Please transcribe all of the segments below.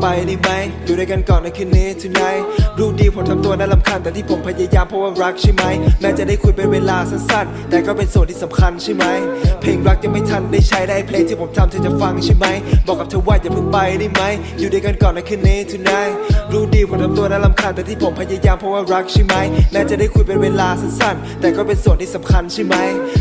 ไปได้ไหมอยู่ด้วยกันก่อนในคืนนี้ tonight รู้ดีผมทำตัวน่ารำคาญแต่ที่ผมพยายามเพราะว่ารักใช่ไหม แม้จะได้คุยเป็นเวลาสั้นๆ แต่ก็เป็นส่วนที่สำคัญใช่ไหม เพลงรักยังไม่ทันได้ใช้ได้เพลงที่ผมทำเธอจะฟังใช่ไหม บอกกับเธอว่าอย่าเพิ่งไปได้ไหม อยู่ด้วยกันก่อนในคืนนี้ tonight รู้ดีผมทำตัวน่ารำคาญแต่ที่ผมพยายามเพราะว่ารักใช่ไหมแม้จะได้คุยเป็นเวลาสั้นๆ แต่ก็เป็นส่วนที่สำคัญใช่ไหม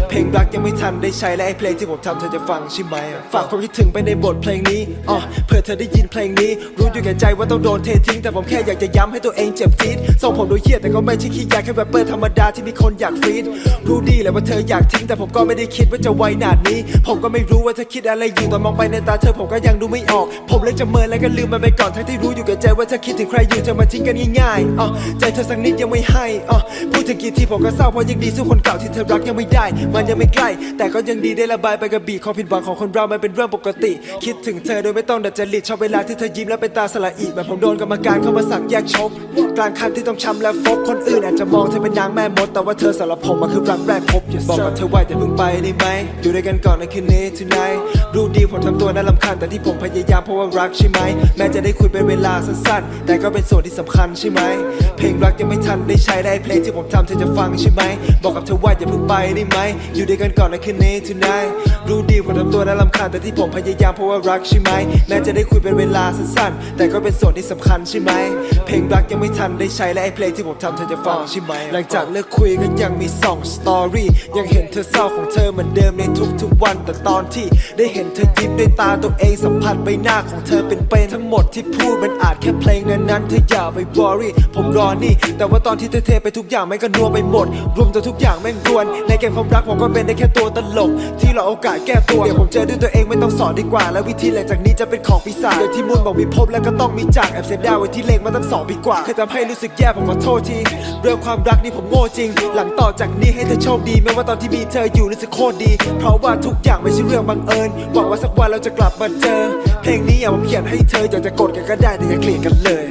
เพลงรักยังไม่ทันได้ใช้และไอ้เพลงที่ผมทำเธอจะฟังใช่ไหม ฝากความคิดถึงไปในบทเพลงนี้อ๋อเผื่อเธอได้ยินเพลงนี้ รู้อยู่แก่ใจว่าต้องโดนเททิ้ง แต่ผมแค่อยากจะย้ำให้ตัวเองเจ็บจี๊ดส่งผมดูเหี้ยแต่ก็ไม่ใช่ขี้ยาแค่แรปเปอร์ธรรมดาที่มีคนอยากฟีดรู้ดีแหละว่าเธออยากทิ้ง แต่ผมก็ไม่ได้คิดว่าจะไวหนาดนี้ ผมก็ไม่รู้ว่าเธอคิดอะไรอยู่ตอนมองไปในตาเธอผมก็ยังดูไม่ออก ผมเลยจะเมินแล้วก็ลืมมันไปก่อนทั้งที่รู้อยู่แก่ใจว่าเธอคิดถึงใครอยู่เธอมาทิ้งกันง่ายๆอ๋อใจเธอสักนิดยังไม่ให้อ๋อพูดถึงกี่ทีผมก็เศร้าเพราะยังดีสู้คนเก่าที่เธอรักยังไม่ได้ มันยังไม่ใกล้ แต่ก็ยังดีได้ระบายไปกับบีความผิดหวังของคนเรามันเป็นเรื่องปกติ คิดถึงเธอโดยไม่ต้องดัดจริตชอบเวลาที่เธอยิ้มแล้วเป็นตาสละอีแบบผมโดนกรรมการเข้ามาสั่งแยกชก กลางคันที่ต้องช้ำและฟกคนอื่นอาจจะมองเธอเป็นนางแม่มด แต่ว่าเธอสำหรับผมมันคือรักแรกพบบอกกับเธอว่าอย่าเพิ่งไปได้ไหมอยู่ด้วยกันก่อนในคืนนี้ tonight รู้ดีผมทำตัวน่ารำคาญแต่ที่ผมพยายามเพราะว่ารักใช่ไหมแม้จะได้คุยเป็นเวลาสั้นๆแต่ก็เป็นส่วนที่สำคัญใช่ไหม เพลงรักยังไม่ทันได้ใช้ได้เพลงที่ผมทำเธอจะฟังใช่ไหม บอกกับเธอว่าอย่าเพิ่งไปได้ไหม อยู่ด้วยกันก่อนในคืนนี้ tonight รู้ดีผมทำตัวน่ารำคาญแต่ที่ผมพยายามเพราะว่ารักใช่ไหมแม้จะได้คุยเป็นเวลาสั้นๆ แต่ก็เป็นส่วนที่สำคัญใช่ไหม เพลงรักยังไม่ทันได้ใช้และไอ้เพลงที่ผมทำเธอจะฟังใช่ไหม หลังจากเลิกคุยก็ยังมีสองสตอรี่ยังเห็นเธอเศร้าของเธอเหมือนเดิมในทุกๆวัน แต่ตอนที่ได้เห็นเธอยิ้มด้วยตาตัวเองสัมผัสใบหน้าของเธอเป็นเป็นทั้งหมดที่พูดมันอาจแค่เพลงนั้นนั้นเธออย่าไปวอรี่ผมรอนี่ แต่ว่าตอนที่เธอเทไปทุกอย่างไม่งก็นัวไปหมด รวมจนทุกอย่างแม่งรวน ในเกมความรักผมก็เป็นได้แค่ตัวตลก ที่เราโอกาสแก้ตัวเดี๋ยวผมเจอด้วยตัวเองไม่ต้องสอนดีกว่า แล้ววิธีหลังจากนี้จะเป็นของปีศาจโดยที่มุนบอกมีพบแล้วก็ต้องมีจากแอบเสียดายไว้ที่เลงมาตั้งสองปีกว่าเคยทำให้รู้สึกแย่ผมขอโทษทีเรื่องความรักนี่ผมโง่จริง หลังต่อจากนี้ให้เธอโชคดีไม่ว่าตอนที่มีเธออยู่รู้สึกโคตรดี เพราะว่าทุกอย่างไม่ใช่เรื่องบังเอิญหวังว่าสักวันเราจะกลับมาเจอ เพลงนี้อย่าผมเขียนให้เธออยากจะกดกันก็ได้แต่อย่าเกลียดกันเลย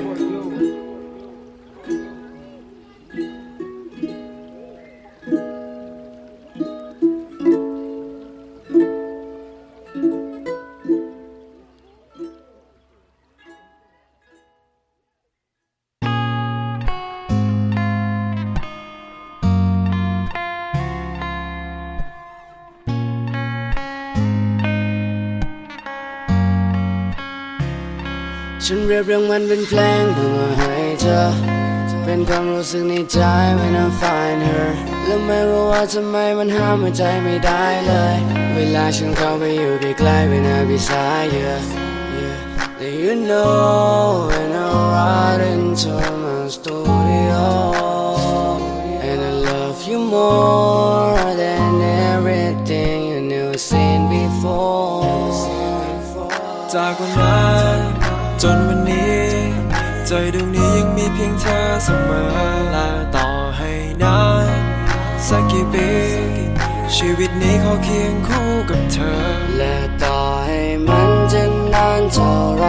ฉันเรียบเรียงมันเป็นเพลงเพื่อมาให้เธอเป็นความรู้สึกในใจ when I find her และไม่รู้ว่าทำไมมันห้ามหัวใจไม่ได้เลย เวลาฉันเข้าไปอยู่ใกล้ๆ when I beside you yeah. Do you know when I ride into my studio and I love you more than everything you never seen before จากวันนั้น ใจดวงนี้ยังมีเพียงเธอเสมอและต่อให้นานสักกี่ปีชีวิตนี้ขอเคียงคู่กับเธอ และต่อให้มันจะนานเท่าไร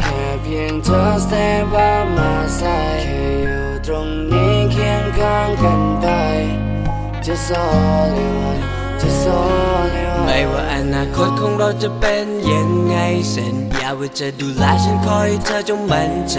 แค่เพียงเธอ stay by my side แค่อยู่ตรงนี้เคียงข้างกันไป Just all you want จะสอนไม่ว่าอนาคตของเราจะเป็นยังไงสัญญาว่าจะดูแลฉันคอยเธอจงมั่นใจ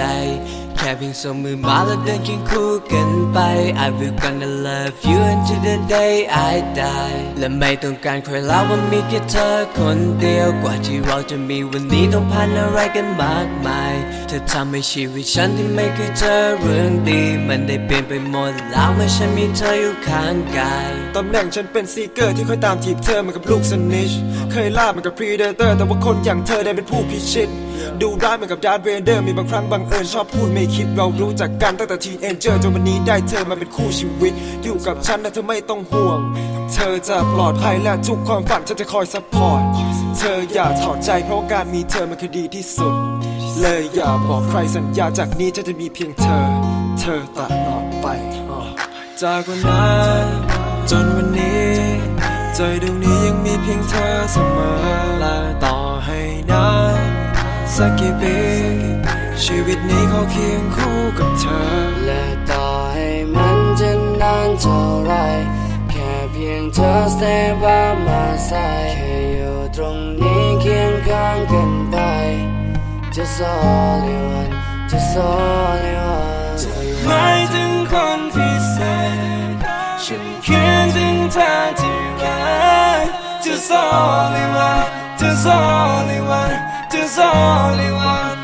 ค่เพียงสองมือมาแล้วเดินเคียงคู่กันไป I will gonna love you until the day I die และไม่ต้องการใครแล้วว่ามีแค่เธอคนเดียวกว่าที่เราจะมีวันนี้ต้องผ่านอะไรกันมากมาย เธอทำให้ชีวิตฉันที่ไม่เคยเจอเรื่องดี มันได้เปลี่ยนไปหมดแล้วเมื่อฉันมีเธออยู่ข้างกายตำแหน่งฉันเป็นซีเกอร์ที่คอยตามจีบเธอเหมือนกับลูกสนิช เคยล่าเหมือนกับพรีเดเตอร์แต่ว่าคนอย่างเธอได้เป็นผู้พิชิต ดูร้ายเหมือนกับดาร์ธเวเดอร์มีบางครั้งบังเอิญชอบพูดไม่คิดคิดเรารู้จักกันตั้งแต่ทีเอ็นเจอร์จนวันนี้ได้เธอมาเป็นคู่ชีวิต อยู่กับฉันนะเธอไม่ต้องห่วง เธอจะปลอดภัยและทุกความฝันฉันจะคอยซัพพอร์ต เธออย่าถอดใจเพราะการมีเธอมันคือดีที่สุด เลยอย่าบอกใครสัญญาจากนี้ฉันจะมีเพียงเธอ เธอตลอดไป จากวันนั้นจนวันนี้ใจดวงนี้ยังมีเพียงเธอเสมอและต่อให้นานสักกี่ปี ชีวิตนี้ขอเคียงคู่กับเธอ และต่อให้มันจะนานเท่าไร แค่เพียงเธอ stay by my side แค่อยู่ตรงนี้เคียงข้างกันไป Just all you want Just all you want หมายถึงคนพิเศษฉันเขียนถึงเธอที่ไร Just only one Just only one Just only one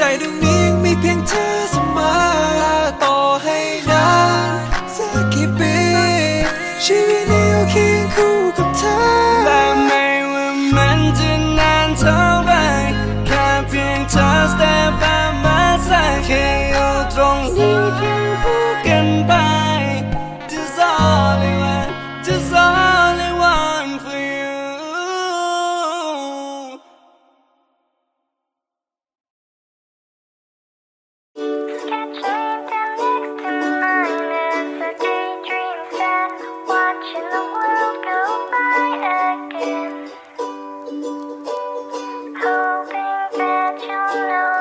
ใจดวงนี้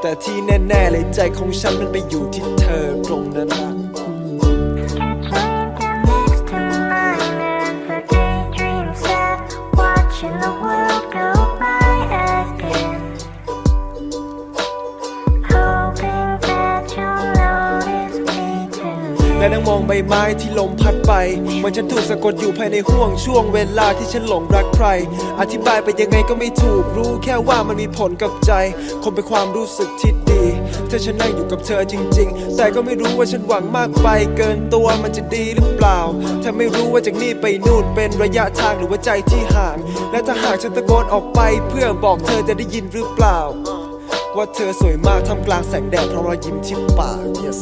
แต่ที่แน่ๆเลยใจของฉันมันไปอยู่ที่เธอตรงนั้น ใบไม้ที่ลมพัดไปเหมือนฉันถูกสะกดอยู่ภายในห่วงช่วงเวลาที่ฉันหลงรักใคร อธิบายไปยังไงก็ไม่ถูกรู้แค่ว่ามันมีผลกับใจ คงเป็นความรู้สึกที่ดีถ้าฉันนั่งอยู่กับเธอจริง ๆ แต่ก็ไม่รู้ว่าฉันหวังมากไปเกินตัวมันจะดีหรือเปล่าถ้าไม่รู้ว่าจากนี่ไปนู่นเป็นระยะทางหรือว่าใจที่ห่าง และถ้าหากฉันตะโกนออกไป เพื่อบอกเธอจะได้ยินหรือเปล่า ว่าเธอสวยมากทำกลางแสงแดดเพราะรอยยิ้มที่ปาก yes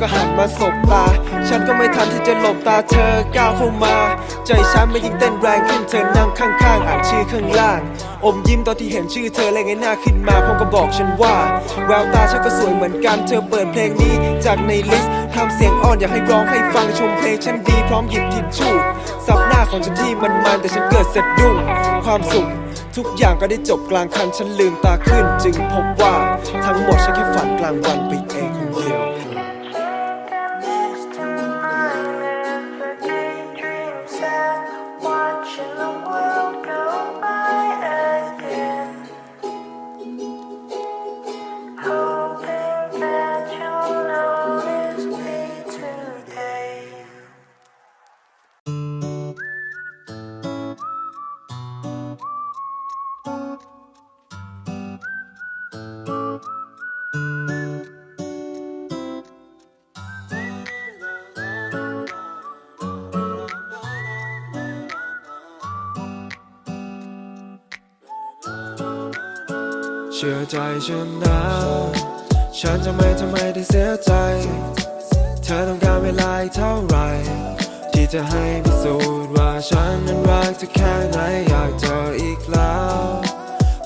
ก็หันมาสบตา ฉันก็ไม่ทันที่จะหลบตาเธอก้าวเข้ามา ใจฉันไม่ยิ่งเต้นแรงขึ้นเธอนั่งข้างๆอ่านชื่อข้างล่าง อมยิ้มตอนที่เห็นชื่อเธอและไงหน้าขึ้นมาพร้อมกับอกฉันว่า แววตาฉันก็สวยเหมือนกันเธอเปิดเพลงนี้จากในลิสต์ทำเสียงอ่อนอยากให้ร้องให้ฟังชมเพลงฉันดีพร้อมหยิบทิชชู่สับหน้าของฉันที่มันมันแต่ฉันเกิดสะดุ้งความสุขทุกอย่างก็ได้จบกลางคันฉันลืมตาขึ้น จึงพบว่าทั้งหมดฉันแค่ฝันกลางวันไปเองคนเดียว ใจฉันนะฉันจะไม่ทำไมได้เสียใจ เธอต้องการเวลาเท่าไหรที่จะให้พิสูจน์ว่าฉันนั้นรักเธอแค่ไหนอยากเจออีกแล้ว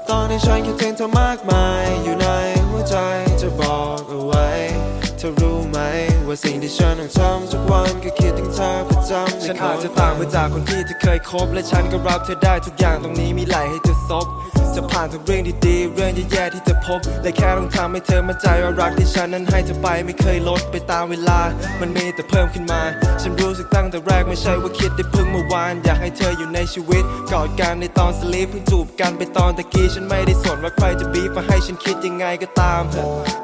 ตอนนี้ฉันคิดถึงเธอมากมายอยู่ในหัวใจจะบอกเอาไว้ เธอรู้ไหม ว่าสิ่งที่ฉันต้องทำทุกวันก็คิดถึงเธอประจำฉันอาจจะต่างไปจากคนที่เธอเคยคบ และฉันก็รับเธอได้ทุกอย่างตรงนี้มีไหลให้เธอซบจะผ่านทุกเรื่องดีๆ เรื่องแย่ๆที่เธอพบและแค่ต้องทำให้เธอมั่นใจว่ารักที่ฉันนั้นให้เธอไปไม่เคยลดไปตามเวลา มันมีแต่เพิ่มขึ้นมา ฉันรู้สึกตั้งแต่แรกไม่ใช่ว่าคิดได้เพิ่งเมื่อวาน อยากให้เธออยู่ในชีวิตกอดกันในตอนสลีปเพิ่งจูบกันไปตอนตะกี้ฉันไม่ได้สนว่าใครจะบีบมาให้ฉันคิดยังไงก็ตาม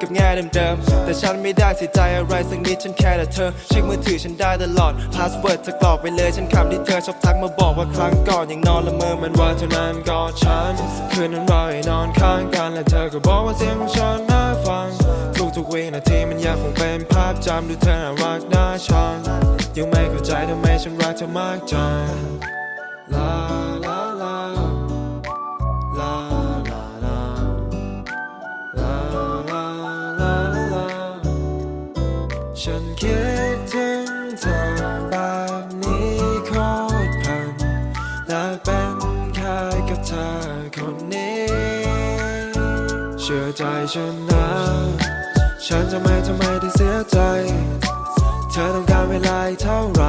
กับแง่เดิมๆแต่ฉันไม่ได้เสียใจอะไรสักนิดฉันแค่แต่เธอเช็คมือถือฉันได้ตลอดพาสเวิร์ดจะกรอกไปเลยฉันคำที่เธอชอบทักมาบอกว่าครั้งก่อนยังนอนละเมอมันว่าเท่านั้นก็ฉัน คืนนั้นเราให้นอนข้างกันและเธอก็บอกว่าเสียงของฉันน่าฟัง ทุกทุกวินาทีมันยังคงเป็นภาพจำดูเธอน่ารักน่าชังยังไม่เข้าใจทำไมฉันรักเธอมากจัง ชื่อใจฉันนะ ฉันจะไม่ทำไมได้เสียใจ เธอต้องการเวลาเท่าไหร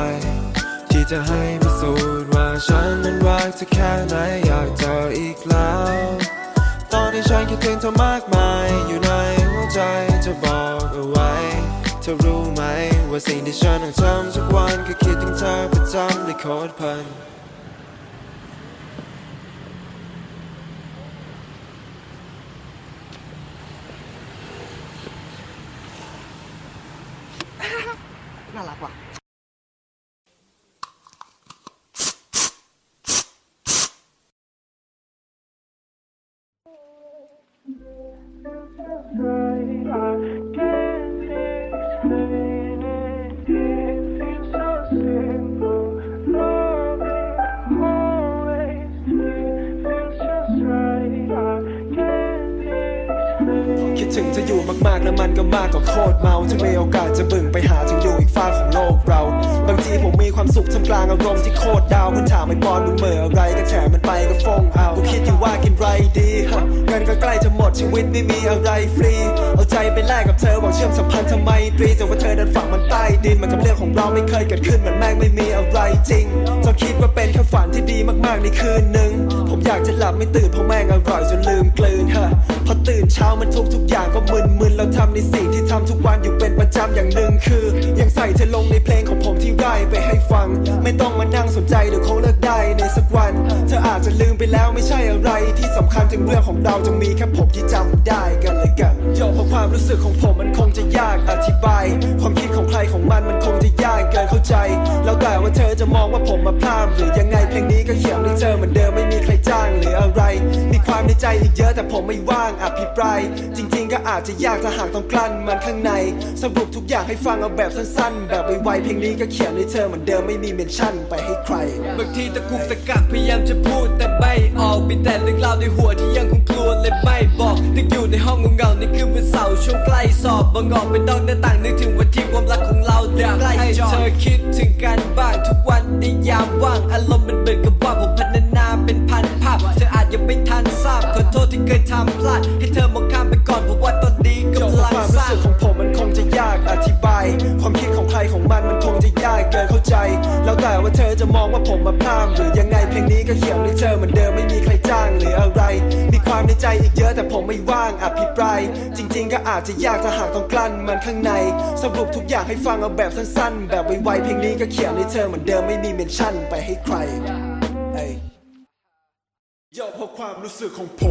ที่จะให้พิสูจน์ว่าฉันนั้นรักเธอแค่ไหนอยากเจออีกแล้ว ตอนที่ฉันคิดถึงเธอมากมายอยู่ในหัวใจจะบอกเอาไว้ เธอรู้ไหมว่าสิ่งที่ฉันต้องทำทุกวันคือคิดถึงเธอประจำเลยโคตรพลิน น่ารั อยู่มากๆแล้วมันก็มากกว่าโคตรเมาถ้ามีโอกาสจะบึ่งไปหาถึงอยู่อีกฟ้ากของโลกเรา บางทีผมมีความสุขท่ามกลางอารมณ์ที่โคตรดาวคุณถามไม่ปอนมึงเหม่ออะไรก็แฉมันไปก็ฟงเอากูคิดอยู่ว่ากินไรดีฮะเงินก็ใกล้จะหมดชีวิตไม่มีอะไรฟรี เอาใจไปแลกกับเธอบอกเชื่อมสัมพันธ์ทำไมตรีแต่ว่าเธอดันฝังมันใต้ดินมันกับเรื่องของเราไม่เคยเกิดขึ้นมันแม่งไม่มีอะไรจริงจนคิดว่าเป็นแค่ฝันที่ดีมากๆในคืนหนึ่ง อยากจะหลับไม่ตื่นเพราะแม่งอร่อยจนลืมกลืนฮะพอตื่นเช้ามันทุกทุกอย่างก็มึนๆแล้วทำในสิ่งที่ทำทุกวันอยู่เป็นประจำอย่างหนึ่งคือ ยังใส่เธอลงในเพลงของผมที่ได้ไปให้ฟัง ไม่ต้องมานั่งสนใจเดี๋ยวคงเลิกได้ในสักวัน เธออาจจะลืมไปแล้วไม่ใช่อะไรที่สำคัญถึงเรื่องของเราจะมีแค่ผมที่จำได้กันเลยกันโยเพราะความรู้สึกของผมมันคงจะยากอธิบาย ความคิดของใครของมันมันคงจะยากเกินเข้าใจ แล้วแต่ว่าเธอจะมองว่าผมมาพลาดหรือยังไงเพลงนี้ก็เขียนให้เธอเหมือนเดิมไม่มีใครจางหรืออะไร มีความในใจอีกเยอะแต่ผมไม่ว่างอภิปราย จริงๆก็อาจจะยากถ้าหากต้องกลั้นมันข้างใน สรุปทุกอย่างให้ฟังเอาแบบสั้นๆ แบบไวๆเพลงนี้ก็เขียนให้เธอเหมือนเดิมไม่มีเมนชั่นไปให้ใคร บางทีตะกุกตะกักพยายามจะพูดแต่ไม่ออกมีแต่เรื่องราวในหัวที่ยังคงกลัวเลยไม่บอกนึกอยู่ในห้องเงาๆในคืนวันเสาร์ช่วงใกล้สอบบางออกเป็นนอกหน้าต่างนึกถึงวันที่ความรักของเราเดินใกล้จอให้เธอคิด ไร จริงๆ ก็อาจจะยากถ้าหากต้องกลั้นมันข้างใน สรุปทุกอย่างให้ฟังเอาแบบสั้นๆ แบบไวๆเพลงนี้ก็เขียนให้เธอเหมือนเดิมไม่มีเมนชั่นไปให้ใครเอ้ยยอเพราะความรู้สึกของผม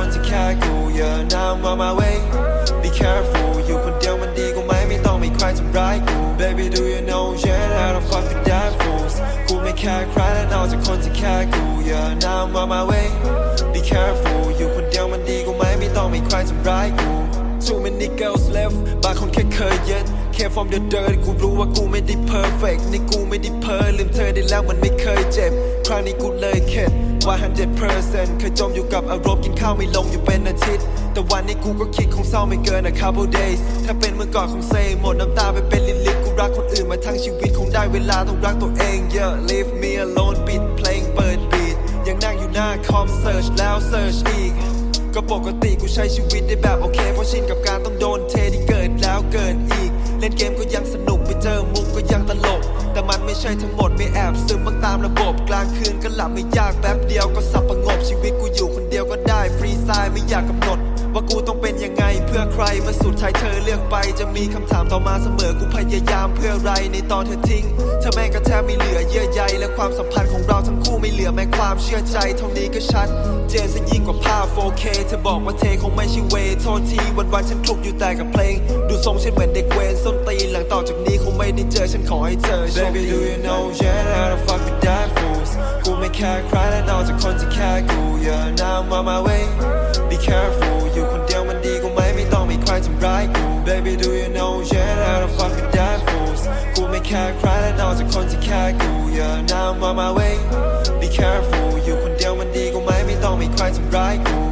คนที่แค่กู yeah now I'm on my way be careful อยู่คนเดียวมันดีกูไหมไม่ต้องมีใครทำร้ายกู baby do you know yeah that fuck with that fools กูไม่แค่ใครและนอกจากคนที่แค่กู yeah now I'm on my way be careful อยู่คนเดียวมันดีกูไหมไม่ต้องมีใครทำร้ายกู too many girls left บางคนแค่เคยเย็ด Came from the dirt กูรู้ว่ากูไม่ได้ perfect นี่กูไม่ได้เพ้อลืมเธอได้แล้วมันไม่เคยเจ็บ ครั้งนี้กูเลยเข็ด 100%เคยจมอยู่กับอารมณ์กินข้าวไม่ลงอยู่เป็นอาทิตย์ แต่วันนี้กูก็คิดคงเศร้าไม่เกิน a couple days ถ้าเป็นเมื่อก่อนคงเซหมดน้ำตาไปเป็นลิลิตกูรักคนอื่นมาทั้งชีวิตคงได้เวลาต้องรักตัวเอง yeah leave me alone ปิดเพลงเปิดบีทยังนั่งอยู่หน้าคอม search แล้ว search อีกก็ปกติกูใช้ชีวิตได้แบบโอเค เพราะชินกับการต้องโดนเทที่เกิดแล้วเกิดอีก เล่นเกมก็ยังสนุกไปเจอมุกก็ยังตลก แต่มันไม่ใช่ทั้งหมด ไม่แอบซึมบ้างตามระบบกลางคืนก็หลับไม่ยากแป๊บเดียวก็สับประงบชีวิตกูอยู่คนเดียวก็ได้ฟรีสไตล์ไม่อยากกำหนด ว่ากูต้องเป็นยังไงเพื่อใครเมื่อสุดท้ายเธอเลือกไป จะมีคำถามต่อมาเสมอกูพยายามเพื่ออะไรในตอนเธอทิ้งเธอแม่งก็แทบไม่เหลือเยื่อใยและความสัมพันธ์ของเราทั้งคู่ เหลือแม้ความเชื่อใจเท่านี้ก็ชัด เจนซะยิ่งกว่าภาพ 4K เธอบอกว่าเทคงไม่ใช่เวย์โทษทีวันๆฉันคลุกอยู่แต่กับเพลง ดูทรงฉันเหมือนเด็กเวรส้นตีนหลังต่อจากนี้คงไม่ได้เจอฉันขอให้เธอโชคดี Baby do you know yeah how the fuck we die fools กูไม่แค่ใครและนอกจากคนที่แค่กู yeah now I'm on my way be careful อยู่คนเดียวมันดีกูไหมไม่ต้องมีใครทำร้ายกู Baby do you know yeah how the fuck we die fools กูไม่แค่ใครและนอกจากคนที่แค่กู yeah now I'm on my way be careful อยู่คนเดียวมันดีกูไหมไม่ต้องมีใครทำร้ายกู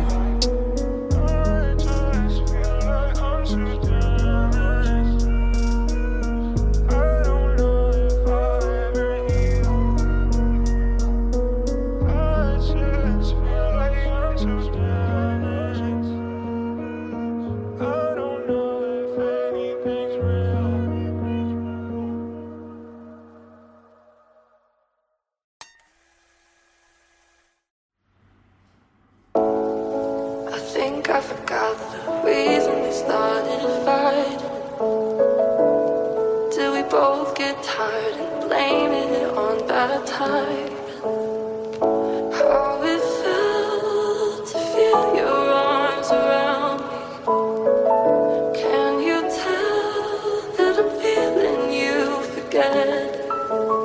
I forgot the reason we started fighting. Till we both get tired and blaming it on bad timing?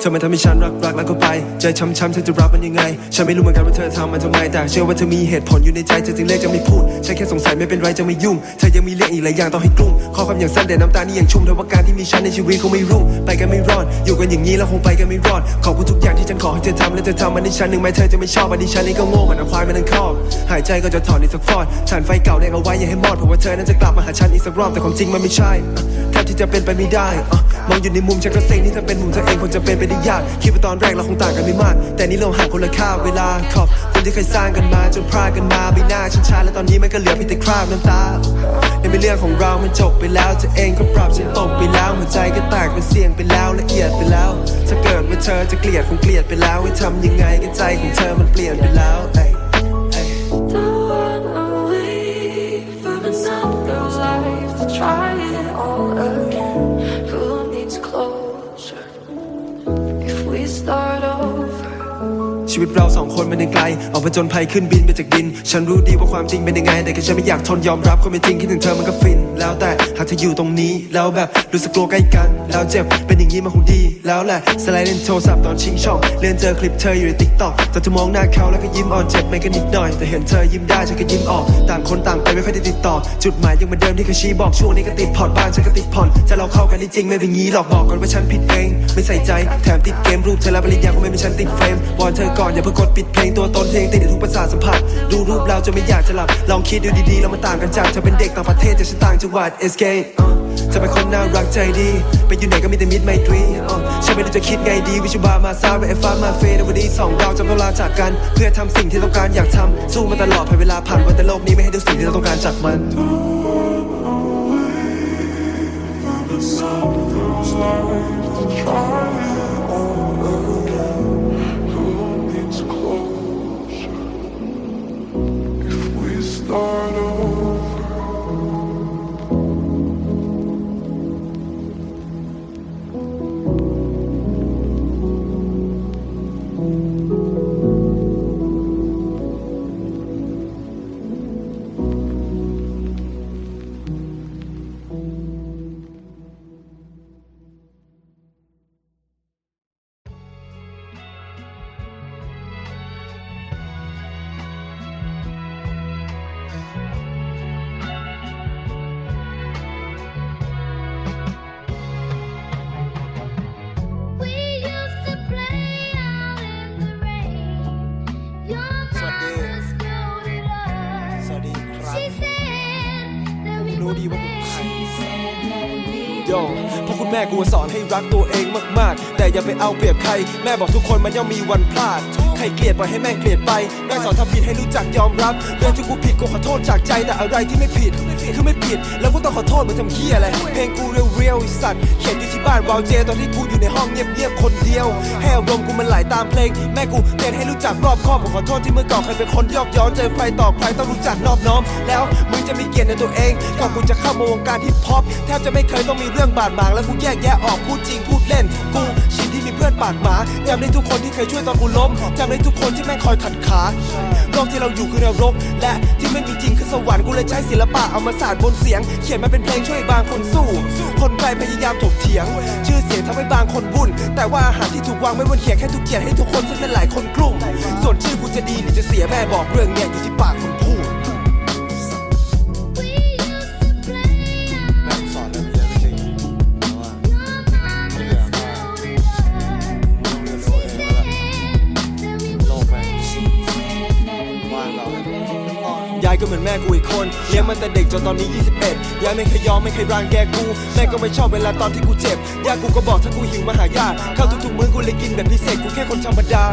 เธอมาทำให้ฉันรักรักแล้วก็ไป ใจช้ำๆเธอจะรับมันยังไง ฉันไม่รู้เหมือนกันว่าเธอทำมันทำไม แต่เชื่อว่าเธอมีเหตุผลอยู่ในใจเธอจึงเลือกจะไม่พูด ฉันแค่สงสัยไม่เป็นไรจะไม่ยุ่ง เธอยังมีเรื่องอีกหลายอย่างต้องให้กลุ้มข้อความอย่างสั้นแต่น้ำตานี่ยังชุ่มเธอว่าการที่มีฉันในชีวิตคงไม่รุ่ง ไปกันไม่รอด อยู่กันอย่างนี้แล้วคงไปกันไม่รอด ขอบคุณทุกอย่างที่ฉันขอให้เธอทำและเธอทำมันให้ฉันหนึ่งไหมเธอจะไม่ชอบอันนี้ฉันเองก็โง่เหมือนเอาควายมาทั้งคอกหายใจก็จะถอนอีกสักฟอดฉันไฟเก่าแดงเอาไว้อย่าให้มอดเพราะว่าเธอนั้นจะกลับมาหาฉันอีกสักรอบแต่ความจริงมันไม่ใช่ บที่จะเป็นไปไม่ได้อะมองอยู่ในมุมฉันก็เซ็งนี่ถ้าเป็นมุมเธอเองคงจะเป็นไปได้ยาก คิดว่าตอนแรกเราคงต่างกันไม่มาก แต่นี่เราห่างคนละค่าเวลาขอบคุณที่เคยสร้างกันมาจนพลาดกันมาใบหน้าฉันชาและตอนนี้มันก็เหลือเพียงแต่คราบน้ำตาในเป็นเรื่องของเรา มันจบไปแล้วเธอเองก็ปรับฉันตกไปแล้ว หัวใจก็แตกเป็นเสียงไปแล้วละเอียดไปแล้ว ถ้าเกิดว่าเธอจะเกลียดคงเกลียดไปแล้วให้ทำยังไงก็ใจของเธอมันเปลี่ยนไปแล้วเอ้ยเอ้ย ชีวิตเราสองคนมันยังไกลออกมาจนภัยขึ้นบินไปจากดิน ฉันรู้ดีว่าความจริงเป็นยังไง แต่แค่ฉันไม่อยากทนยอมรับความเป็นจริงคิดถึงเธอมันก็ฟิน แล้วแต่หากเธออยู่ตรงนี้ แล้วแบบรู้สึกกลัวใกล้กัน แล้วเจ็บเป็นอย่างนี้มันคงดี แล้วแหละสไลด์เล่นโทรศัพท์ตอนชิงช่องเลื่อนเจอคลิปเธออยู่ในติ๊กต็อกแต่เธอมองหน้าเขาแล้วก็ยิ้มอ่อนเจ็บไม่กันนิดหน่อย แต่เห็นเธอยิ้มได้ฉันก็ยิ้มออกต่างคนต่างไปไม่ค่อยได้ติดต่อ จุดหมายยังเหมือนเดิมที่เคยชี้บอกช่วงนี้ก็ติดพอร์ตบ้านฉันก็ติดผ่อนถ้าเราเข้ากันจริงไม่เป็นงี้หรอกบอกก่อนว่าฉันผิดเองไม่ใส่ใจแถมติดเกมรูปเธอและปริญญาก็ไม่เป็นฉันติดเฟรมวอนเธอก่อนอย่าเพิ่งกดปิดเพลงตัวตนเพลงติดทุกประสาทสัมผัสดูรูปเราจะไม่อยากจะหลับ ลองคิดดูดีๆแล้วมันต่างกันจากเธอเป็นเด็กต่างประเทศแต่ฉันต่างจังหวัด SK อะเธอเป็นคนน่ารักใจดี ไปอยู่ไหนก็มีแต่มิตรไมตรีฉันไม่รู้จะคิดไงดีวิชบามาซาเอฟฟ้ามาเฟในวันนี้สองเราจะต้องลาจากกัน เพื่อทำสิ่งที่ต้องการอยากทำสู้มาตลอดผ่านเวลาผ่านวันแต่โลกนี้ไม่ให้ดูสิ่งที่เราต้องการจากมัน Who สอนให้รักตัวเองมากๆ แต่อย่าไปเอาเปรียบใคร แม่บอกทุกคนมันย่อมมีวันพลาด ใครเกลียดปล่อยให้แม่งเกลียดไปแม่สอนทำผิดให้รู้จักยอมรับเรื่องที่กูผิดกูขอโทษจากใจแต่อะไรที่ไม่ผิดคือไม่ผิด แล้วกูต้องขอโทษมึงทำเฮียอะไรเพลงกูเรียวเรียวสัตว์เขียนอยู่ที่บ้านวาวเจตอนที่กูอยู่ในห้องเงียบๆคนเดียวให้อารมณ์กูมันไหลตามเพลง แม่กูเตือนให้รู้จักรอบคอบผมขอโทษที่เมื่อก่อนเคยเป็นคนยอกย้อนเจอใครต่อใครต้องรู้จักนอบน้อม แล้วมึงจะมีเกียรติในตัวเองก่อนกูจะเข้ามาวงการฮิปฮอปแทบจะไม่เคยต้องมีเรื่องบาดหมางแล้วกูแยกแยะออกพูดจริงพูดเล่นกูชิน เพื่อนปากหมาจำได้ทุกคนที่เคยช่วยตอนกูล้มจำได้ทุกคนที่แม่งคอยขัดขาโลกที่เราอยู่คือนรก และที่ไม่มีจริงคือสวรรค์กูเลยใช้ศิลปะเอามาสาดบนเสียง เขียนมาเป็นเพลงช่วยบางคนสู้ คนไกลพยายามถกเถียง ชื่อเสียงทำให้บางคนวุ่น แต่ว่าอาหารที่ถูกวางไว้บนเขียงแค่ถูกเขียนให้ทุกคนซึ่งเป็นหลายคนกลุ่ม ส่วนชื่อกูจะดีหรือจะเสียแม่บอกเรื่องเนี้ยอยู่ที่ปากคนพูด ก็เหมือนแม่กูอีกคน เลี้ยงมาแต่เด็กจนตอนนี้ 21 ยายไม่เคยยอมไม่เคยรังแกกู แม่ก็ไม่ชอบเวลาตอนที่กูเจ็บ ยายกูก็บอกถ้ากูหิวมาหายาข้าวทุกๆมื้อกูเลยกินแบบพิเศษกูแค่คนธรรมดา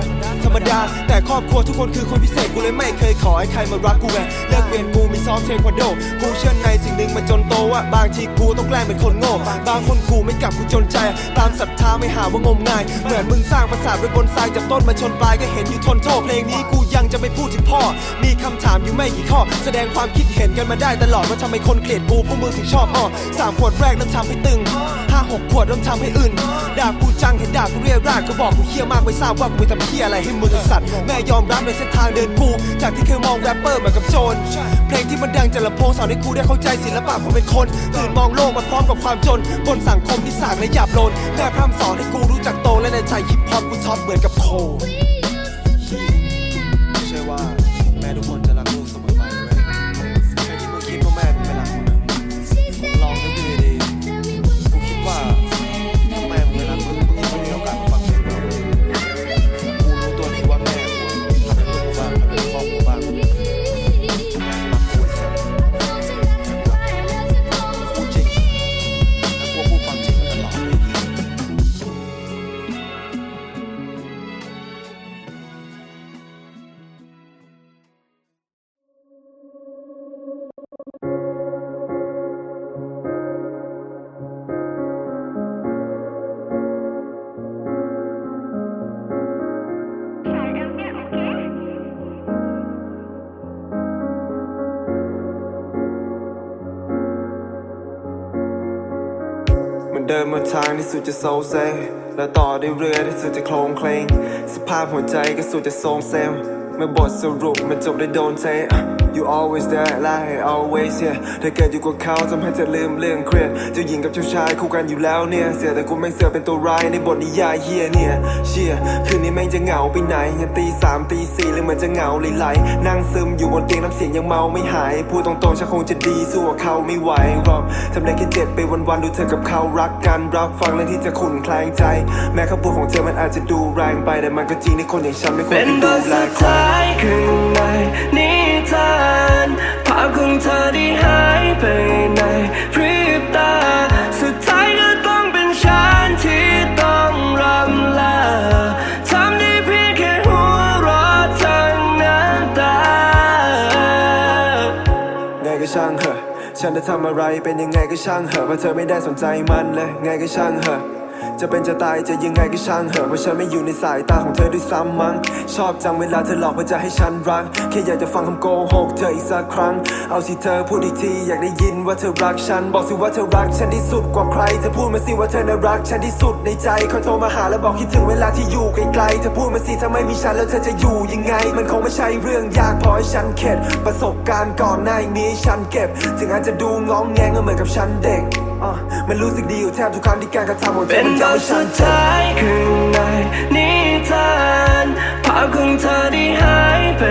ธรรมดา แต่ครอบครัวทุกคนคือคนพิเศษกูเลยไม่เคยขอให้ใครมารักกูไงเลิกเรียนกูมีซ้อมเทควันโด กูเชื่อในสิ่งหนึ่งมาจนโตว่าบางทีกูต้องแกล้งเป็นคนโง่ บางคนกูไม่กลับกูจนใจ ตามศรัทธาไม่หาว่างมงาย เหมือนมึงสร้างปราสาทไว้บนทรายจากต้นมาชนปลายก็เห็นอยู่ทนโทษเพลงนี้กูยังจะไม่พูดถึงพ่อ มีคำถามอยู่ไม่กี่ข้อแสดงความคิดเห็นกันมาได้ตลอดว่าทำไมคนเกลียดกูพวกมึงถึงชอบอ้อสามขวดแรกเริ่มทำให้ตึงห้าหกขวดเริ่มทำให้อื่นด่ากูจังเห็นด่ากูเรียราดก็บอกกูเฮี้ยมากไม่ทราบว่ากูไปทำเฮี้ยอะไรให้มึงไอ้สัตว์แม่ยอมรับในเส้นทางเดินกูจากที่เคยมองแรปเปอร์เหมือนกับโจรเพลงที่มันดังจากลำโพงสอนให้กูได้เข้าใจศิลปะความเป็นคนตื่นมองโลกมาพร้อมกับความจนบนสังคมที่สากและหยาบโลนแม่พร่ำสอนให้กูรู้จักโตและในใจฮิปฮอปกูท็อปเหมือนกับโค สุดจะโซเซแล้วต่อด้วยเรือที่สุดจะโคลงเคลงสภาพหัวใจก็สุดจะโทรมเซม เมื่อบทสรุปมันจบได้โดนเท You always there และ I always here ถ้าเกิดอยู่กับเขาทำให้เธอลืมเรื่องเครียดเจ้าหญิงกับเจ้าชายคู่กันอยู่แล้วเนี่ย เสียแต่กูแม่งเสือเป็นตัวร้ายในบทนิยายเฮียเนี่ย เชียคืนนี้แม่งจะเหงาไปไหนยันตีสามตีสี่หรือมันจะเหงาไหลๆนั่งซึมอยู่บนเตียงน้ำเสียงยังเมาไม่หาย พูดตรงๆฉันคงจะดีสู้กับเขาไม่ไหวหรอกทำได้แค่เจ็บไปวันๆดูเธอกับเขารักกันรับฟังเรื่องที่จะขุ่นแคลงใจ แม้คำพูดของเธอมันอาจจะดูแรงไปแต่มันก็จริงที่คนอย่างฉันไม่ควรเป็นไปดูแลสุดใครายข้างในนิทานภาพของเธอที่หายไปในพริบตา สุดท้ายก็ต้องเป็นฉันที่ต้องรำลาทำได้เพียงแค่หัวเราะทั้งน้ำตาไงก็ช่างเหอะฉันจะทำอะไรเป็นยังไงก็ช่างเหอะเพราะเธอไม่ได้สนใจมันเลยไงก็ช่างเหอะ จะเป็นจะตายจะยังไงก็ช่างเหอะเพราะฉันไม่อยู่ในสายตาของเธอด้วยซ้ำมั้งชอบจังเวลาเธอหลอกเพื่อจะให้ฉันรัก แค่อยากจะฟังคำโกหกเธออีกสักครั้ง เอาสิเธอพูดอีกทีอยากได้ยินว่าเธอรักฉัน บอกสิว่าเธอรักฉันที่สุดกว่าใครเธอพูดมาสิว่าเธอน่ารักฉันที่สุดในใจคอยโทรมาหาแล้วบอกคิดถึงเวลาที่อยู่ไกลๆเธอพูดมาสิถ้าไม่มีฉันแล้วเธอจะอยู่ยังไง มันคงไม่ใช่เรื่องยากพอให้ฉันเข็ดประสบการณ์ก่อนหน้านี้ฉันเก็บ ถึงอาจจะดูงองแงก็เหมือนกับฉันเด็ก มันรู้สึกดีอยู่แทบทุกครั้งที่การกระทำของเธอเป็อนมันบทำทให้ฉัสุดท้ายคือในนิทานภาพของเธอที่หายไป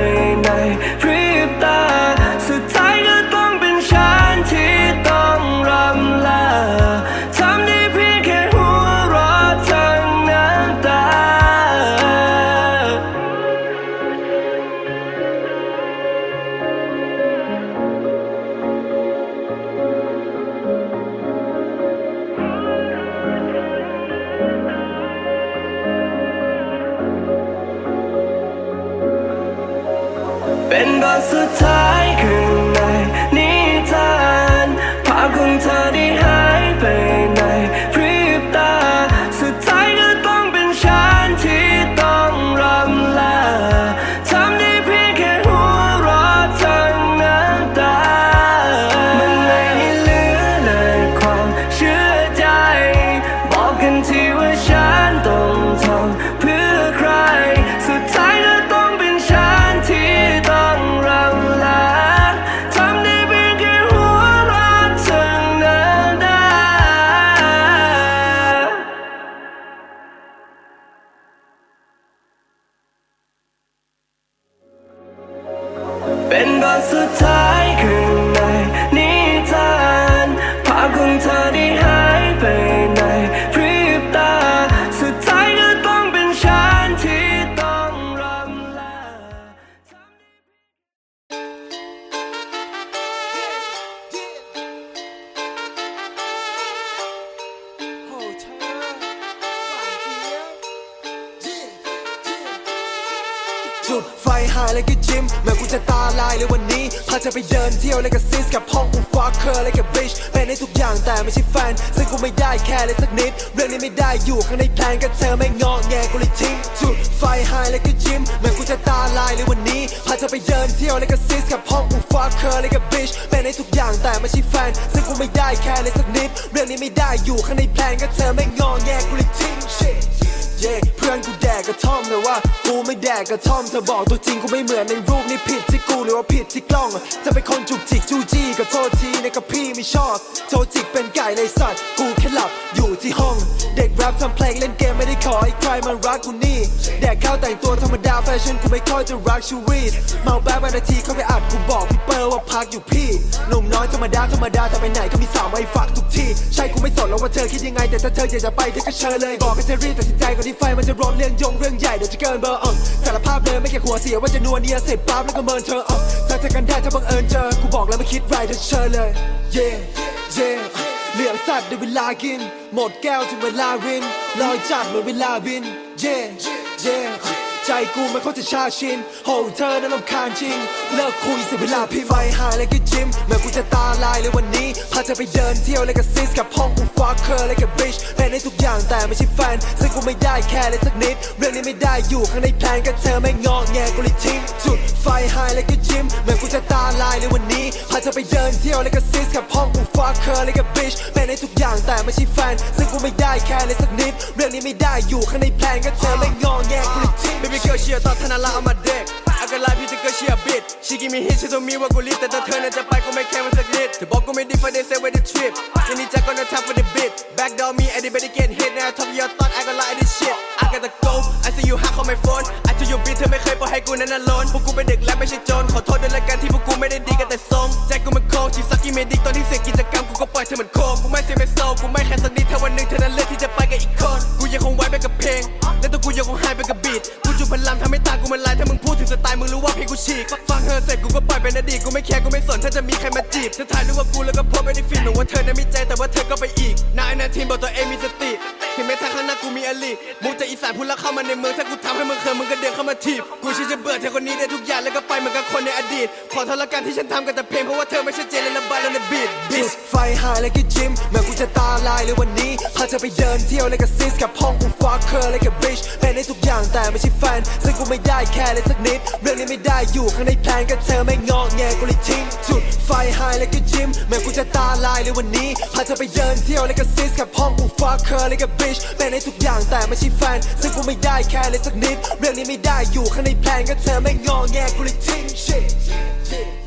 ในพริบตา สุดท้ายก็ต้องเป็นฉันที่ บทสุดท้าย สุดท้ายข้า ที่ยวเลยกับซิสกับห้องกูฟักเคอร์เลยกับบิชเป็นได้ทุกอย่างแต่ไม่ใช่แฟน ซึ่งกูไม่ได้แค่เลยสักนิด เรื่องนี้ไม่ได้อยู่ข้างในแพลนก็เธอไม่งอแงกูเลยทิ้งจุดไฟหายเลยก็จิมแม้กูจะตาลายเลยวันนี้พาเธอไปเดินเที่ยวเลยกับซิสกับห้องกูฟักเคอร์เลยกับบิชเป็นได้ทุกอย่างแต่ไม่ใช่แฟน ซึ่งกูไม่ได้แค่เลยสักนิด เรื่องนี้ไม่ได้อยู่ข้างในแพลนก็เธอไม่งอแงกูเลยทิ้ง shit เย่เพื่อนกู แต่ว่ากูไม่แดกกระท่อมเธอบอกตัวจริงกูไม่เหมือนในรูปนี่ผิดที่กูหรือว่าผิดที่กล้องจะเป็นคนจุกจิกจู้จี้ก็โทษทีนะกับพี่ไม่ชอบโทษจิกเป็นไก่เลยสัตว์กูแค่หลับอยู่ที่ห้อง เด็กแรปทำเพลงเล่นเกมไม่ได้ขอให้ใครมารักกูนี่แดกข้าวแต่งตัวธรรมดาแฟชั่นกูไม่ค่อยจะรักชีวิตเมาแบ๊บนาทีเข้าไปอัดกูบอกพี่เปอร์ว่าพักอยู่พี่หนุ่มน้อยธรรมดาธรรมดาแต่ไปไหนก็มีสาวไม่ฟักทุกที่ใช่กูไม่สนแล้วว่าเธอคิดยังไงแต่ถ้าเธออยากจะไปเธอก็เชิญเลยบอกให้เธอรีบตัดสินใจก่อนที่ไฟมันจะร้อนเรื่องยงเรื่องใหญ่เดี๋ยวจะเกินเบอร์อะสารภาพเลยไม่แค่หัวเสียว่าจะนัวเนียเสร็จปั๊บแล้วก็เมินเธออะถ้าเจอกันได้ถ้าบังเอิญเจอกูบอกแล้วไม่คิดไรเธอเชิญเลย เย่เย่เหลืองสัตว์ในเวลากิน หมดแก้วถึงเวลาวินลอยจัดเหมือนเวลาบิน เย่เย่ ใจกูมันเขาจะชาชินโหเธอนั้นลำคาญจริง เลิกคุยเสียเวลาพี่ไฟหายเลยก็จิมแม้กูจะตาลายเลยวันนี้พาเธอไปเดินเที่ยวเลยกับซิสกับห้องกูฟักเคอร์เลยกับบิชเป็นได้ทุกอย่างแต่ไม่ใช่แฟนซึ่งกูไม่ได้แค่เลยสักนิด เรื่องนี้ไม่ได้อยู่ข้างในแพลนก็เธอไม่งอแงกูเลยทิ้งจุดไฟหายเลยก็จิมแม้กูจะตาลายเลยวันนี้พาเธอไปเดินเที่ยวเลยกับซิสกับห้องกูฟักเคอร์เลยกับบิชเป็นได้ทุกอย่างแต่ไม่ใช่แฟนซึ่งกูไม่ได้แค่เลยสักนิด เรื่องนี้ไม่ได้อยู่ข้างในแพลนก็เธอไม่งอแงกูเลยทิ้ง Baby girl เชียร์ตอนธ นาลาเอามาเด็กอาการไลน์พี่จะก็เชียร์บิด She give me hit she told me ว่ากูรีบแต่ถ้าเธอนั้นจะไปกูไม่แค่มันสักนิดเธอบอกกูไม่ดี for they say where the trip ยังนี่จะก็ no time for the bit Back door me anybody get hit now talk your thought I got lie this shit I gotta go I see you hack on my phone I tell you bitch เธอไม่เคยปล่อยให้กูนั้น alone พวกกูเป็นเด็กและไม่ใช่โจรขอโทษด้วยละกันที่พวกกูไม่ได้ดีกันแต่ทรงใจกูมันโคชีสักกี่เมดิกตอนที่เสร็จกิจกรรมกูก็ปล่อยเธอเหมือนโคกูไม่เสียไม่โซกูไม่แค่สักนิดถ้าวันหนึ่งเธอนั้นเลือกที่จะไปกับอีกคนกูยังคงไว้ไปกับเพลงและตัวกูยังคงหายไปกับบีทกูจุดพลังทำให้ตากูมันลายถ้ามึงพูดถึงสไตล์มึงรู้ว่าเพลงกูฉีก ฟังเธอเสร็จกูก็ปล่อยเป็นอดีตกูไม่แคร์กูไม่สนถ้าจะมีใครมาจีบเธอถ่ายรูปกับกูแล้วก็โพสไปในฟีดเหมือนว่าเธอนั้นมีใจแต่ว่าเธอก็ไปอีกนายนาทีบอกตัวเองมีสติ ถึงแม้ทางข้างหน้ากูมีอลีมุกจากอีสานพูดแล้วเข้ามาในเมืองถ้ากูทำให้มึงเคินมึงก็เดินเข้ามาทีบกูชิจะเบื่อเธอคนนี้ได้ทุกอย่างแล้วก็ไปเหมือนกับคนในอดีตขอโทษละกันที่ฉันทำกันแต่เพลงเพราะว่าเธอไม่ใช่เจนและระบายแล้วในบีทจุดไฟหายเลยก็จิมแม้กูจะตาลายเลยวันนี้พาเธอไปเดินเที่ยวเลยกับซิสกับห้องกูฟักเคอร์เลยกับบิชเป็นได้ทุกอย่างแต่ไม่ใช่แฟนซึ่งกูไม่ได้แค่เลยสักนิดเรื่องนี้ไม่ได้อยู่ข้างในแพลนก็เธอไม่งอแงกูเลยทิ้งจุดไฟหายเลยก็จิมแม้กูจะตาลายเลยวันนี้พาเธอไปเดินเที่ยวเลยกับซิสกับห้องกูฟักเคอร์เลยกับบิชเป็นทุกอย่างแต่ไม่ใช่แฟน ซึ่งกูไม่ได้แค่เลยสักนิด เรื่องนี้ไม่ได้อยู่ข้างในแพลนก็เธอไม่งอแงกูเลยทิ้ง shit